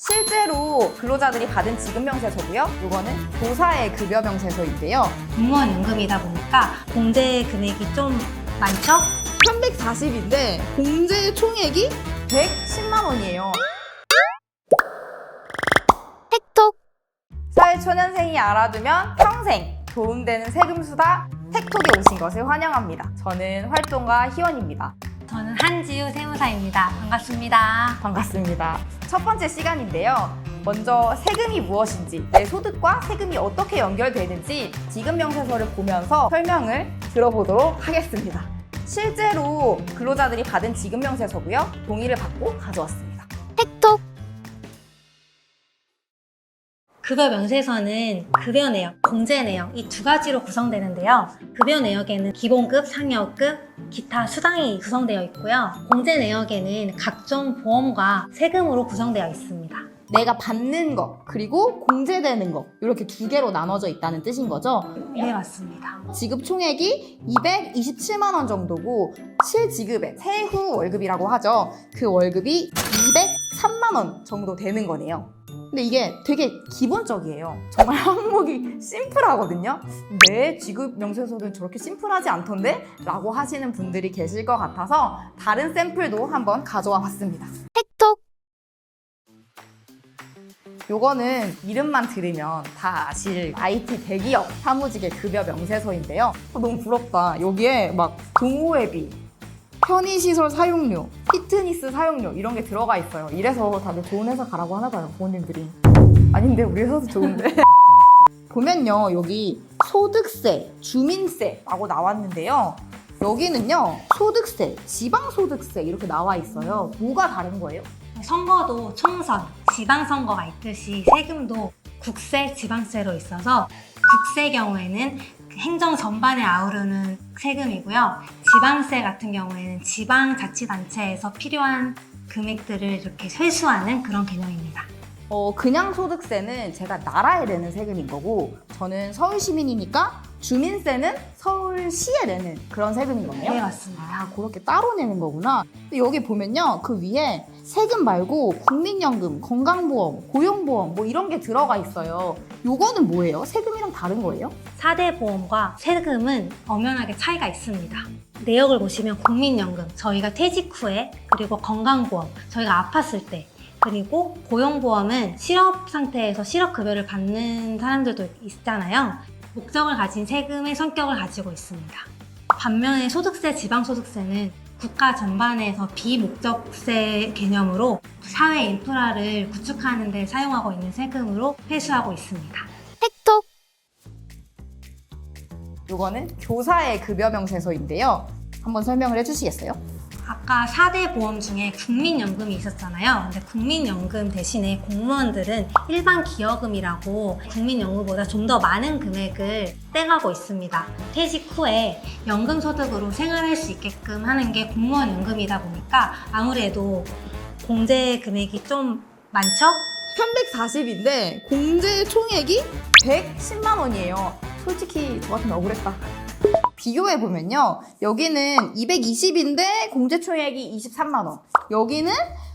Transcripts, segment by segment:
실제로 근로자들이 받은 지급명세서고요. 이거는 교사의 급여명세서인데요. 공무원 연금이다 보니까 공제 금액이 좀 많죠? 340인데 공제 총액이 110만 원이에요. 톡 사회초년생이 알아두면 평생 도움되는 세금수다 택톡에 오신 것을 환영합니다. 저는 활동가 희원입니다. 저는 한지우 세무사입니다. 반갑습니다. 반갑습니다. 첫 번째 시간인데요. 먼저 세금이 무엇인지, 내 소득과 세금이 어떻게 연결되는지 지급명세서를 보면서 설명을 들어보도록 하겠습니다. 실제로 근로자들이 받은 지급명세서고요. 동의를 받고 가져왔습니다. 급여 명세서는 급여 내역, 공제 내역 이 두 가지로 구성되는데요. 급여 내역에는 기본급, 상여급, 기타 수당이 구성되어 있고요. 공제 내역에는 각종 보험과 세금으로 구성되어 있습니다. 내가 받는 거, 그리고 공제되는 거, 이렇게 두 개로 나눠져 있다는 뜻인 거죠. 네, 맞습니다. 지급 총액이 227만 원 정도고 실지급액 세후 월급이라고 하죠. 그 월급이 203만 원 정도 되는 거네요. 근데 이게 되게 기본적이에요. 정말 항목이 심플하거든요. 내 지급 명세서는 저렇게 심플하지 않던데? 라고 하시는 분들이 계실 것 같아서 다른 샘플도 한번 가져와 봤습니다. 톡 요거는 이름만 들으면 다 아실 IT 대기업 사무직의 급여 명세서인데요. 어, 너무 부럽다. 여기에 막 동호회비, 편의시설 사용료, 피트니스 사용료 이런 게 들어가 있어요. 이래서 다들 좋은 회사 가라고 하나 봐요, 부모님들이. 아닌데 우리 회사도 좋은데. 보면요, 여기 소득세, 주민세라고 나왔는데요. 여기는요, 소득세, 지방소득세 이렇게 나와 있어요. 뭐가 다른 거예요? 선거도 총선, 지방선거가 있듯이 세금도 국세, 지방세로 있어서 국세 경우에는 그 행정 전반에 아우르는 세금이고요. 지방세 같은 경우에는 지방자치단체에서 필요한 금액들을 이렇게 회수하는 그런 개념입니다. 어, 그냥 소득세는 제가 나라에 내는 세금인 거고, 저는 서울 시민이니까 주민세는 서울시에 내는 그런 세금인 거네요. 네, 맞습니다. 아, 그렇게 따로 내는 거구나. 근데 여기 보면요, 그 위에 세금 말고 국민연금, 건강보험, 고용보험 뭐 이런 게 들어가 있어요. 요거는 뭐예요? 세금이랑 다른 거예요? 4대 보험과 세금은 엄연하게 차이가 있습니다. 내역을 보시면 국민연금, 저희가 퇴직 후에, 그리고 건강보험, 저희가 아팠을 때, 그리고 고용보험은 실업 상태에서 실업급여를 받는 사람들도 있잖아요. 목적을 가진 세금의 성격을 가지고 있습니다. 반면에 소득세, 지방소득세는 국가 전반에서 비목적세 개념으로 사회 인프라를 구축하는 데 사용하고 있는 세금으로 회수하고 있습니다. 톡 요거는 교사의 급여 명세서인데요. 한번 설명을 해주시겠어요? 아까 4대 보험 중에 국민연금이 있었잖아요. 근데 국민연금 대신에 공무원들은 일반 기여금이라고 국민연금보다 좀 더 많은 금액을 떼가고 있습니다. 퇴직 후에 연금 소득으로 생활할 수 있게끔 하는 게 공무원 연금이다 보니까 아무래도 공제 금액이 좀 많죠? 340인데 공제 총액이 110만 원이에요. 솔직히 저 같으면 억울했다. 비교해 보면요. 여기는 220인데 공제 총액이 23만 원. 여기는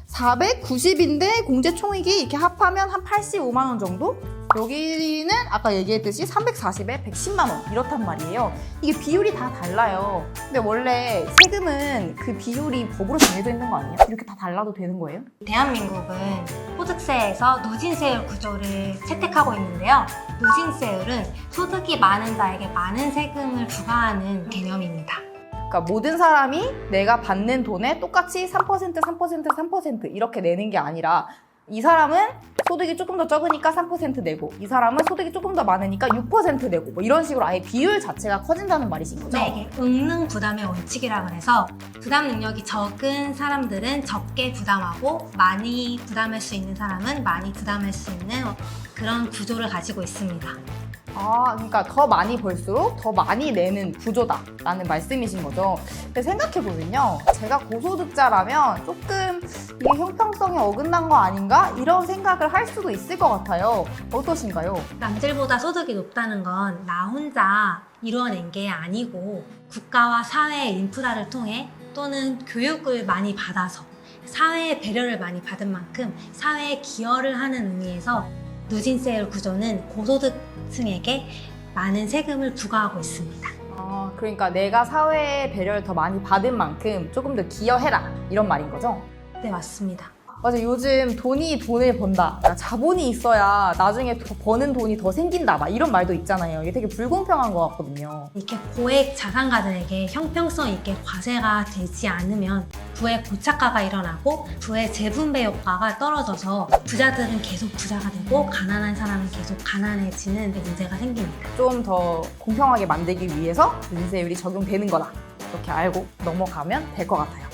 490인데 공제 총액이 이렇게 합하면 한 85만 원 정도? 여기는 아까 얘기했듯이 340에 110만 원 이렇단 말이에요. 이게 비율이 다 달라요. 근데 원래 세금은 그 비율이 법으로 정해져 있는 거 아니에요? 이렇게 다 달라도 되는 거예요? 대한민국은 소득세에서 누진세율 구조를 채택하고 있는데요. 누진세율은 소득이 많은 자에게 많은 세금을 부과하는 개념입니다. 그러니까 모든 사람이 내가 받는 돈에 똑같이 3%, 3%, 3% 이렇게 내는 게 아니라 이 사람은 소득이 조금 더 적으니까 3% 내고 이 사람은 소득이 조금 더 많으니까 6% 내고 뭐 이런 식으로 아예 비율 자체가 커진다는 말이신 거죠? 네, 이게 응능 부담의 원칙이라 그래서 부담 능력이 적은 사람들은 적게 부담하고 많이 부담할 수 있는 사람은 많이 부담할 수 있는 그런 구조를 가지고 있습니다. 아, 그러니까 더 많이 벌수록 더 많이 내는 구조다라는 말씀이신 거죠. 근데 생각해보면요. 제가 고소득자라면 조금 이게 형평성에 어긋난 거 아닌가? 이런 생각을 할 수도 있을 것 같아요. 어떠신가요? 남들보다 소득이 높다는 건 나 혼자 이루어낸 게 아니고 국가와 사회의 인프라를 통해 또는 교육을 많이 받아서 사회의 배려를 많이 받은 만큼 사회에 기여를 하는 의미에서 누진세율 구조는 고소득 층에게 많은 세금을 부과하고 있습니다. 아, 그러니까 내가 사회의 배려를 더 많이 받은 만큼 조금 더 기여해라 이런 말인 거죠? 네, 맞습니다. 맞아 요즘 돈이 돈을 번다. 그러니까 자본이 있어야 나중에 더 버는 돈이 더 생긴다. 막 이런 말도 있잖아요. 이게 되게 불공평한 것 같거든요. 이렇게 고액 자산가들에게 형평성 있게 과세가 되지 않으면 부의 고착화가 일어나고 부의 재분배 효과가 떨어져서 부자들은 계속 부자가 되고 가난한 사람은 계속 가난해지는 문제가 생깁니다. 좀 더 공평하게 만들기 위해서 인세율이 적용되는 거다. 이렇게 알고 넘어가면 될 것 같아요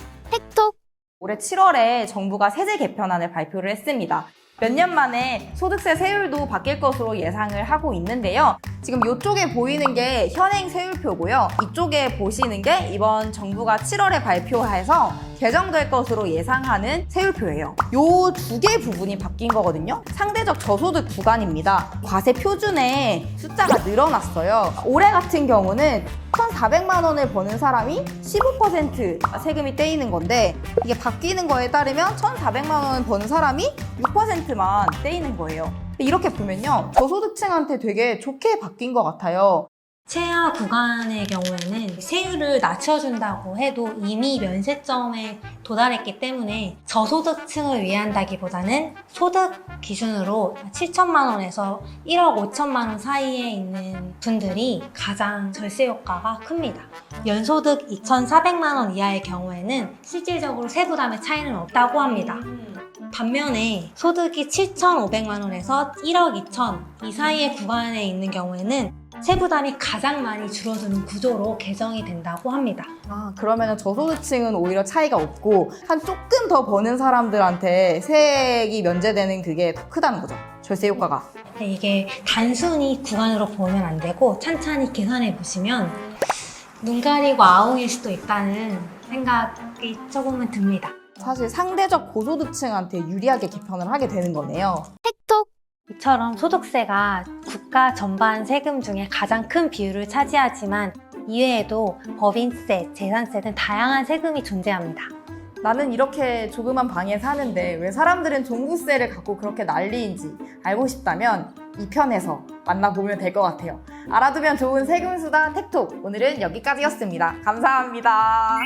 올해 7월에 정부가 세제 개편안을 발표를 했습니다. 몇 년 만에 소득세 세율도 바뀔 것으로 예상을 하고 있는데요. 지금 이쪽에 보이는 게 현행 세율표고요. 이쪽에 보시는 게 이번 정부가 7월에 발표해서 개정될 것으로 예상하는 세율표예요. 요 두 개 부분이 바뀐 거거든요. 상대적 저소득 구간입니다. 과세 표준에 숫자가 늘어났어요. 올해 같은 경우는 1,400만 원을 버는 사람이 15% 세금이 떼이는 건데 이게 바뀌는 거에 따르면 1,400만 원을 버는 사람이 6%만 떼이는 거예요. 이렇게 보면요. 저소득층한테 되게 좋게 바뀐 것 같아요. 최하 구간의 경우에는 세율을 낮춰준다고 해도 이미 면세점에 도달했기 때문에 저소득층을 위한다기보다는 소득 기준으로 7천만 원에서 1억 5천만 원 사이에 있는 분들이 가장 절세 효과가 큽니다. 연소득 2,400만 원 이하의 경우에는 실질적으로 세부담의 차이는 없다고 합니다. 반면에 소득이 7,500만 원에서 1억 2천 이 사이의 구간에 있는 경우에는 세부담이 가장 많이 줄어드는 구조로 개정이 된다고 합니다. 아, 그러면 저소득층은 오히려 차이가 없고 한 조금 더 버는 사람들한테 세액이 면제되는 그게 더 크다는 거죠. 절세 효과가. 네, 이게 단순히 구간으로 보면 안 되고 찬찬히 계산해 보시면 눈 가리고 아웅일 수도 있다는 생각이 조금은 듭니다. 사실 상대적 고소득층한테 유리하게 개편을 하게 되는 거네요. 이처럼 소득세가 국가 전반 세금 중에 가장 큰 비율을 차지하지만 이외에도 법인세, 재산세 등 다양한 세금이 존재합니다. 나는 이렇게 조그만 방에 사는데 왜 사람들은 종부세를 갖고 그렇게 난리인지 알고 싶다면 이 편에서 만나보면 될 것 같아요. 알아두면 좋은 세금수다 텍톡. 오늘은 여기까지였습니다. 감사합니다.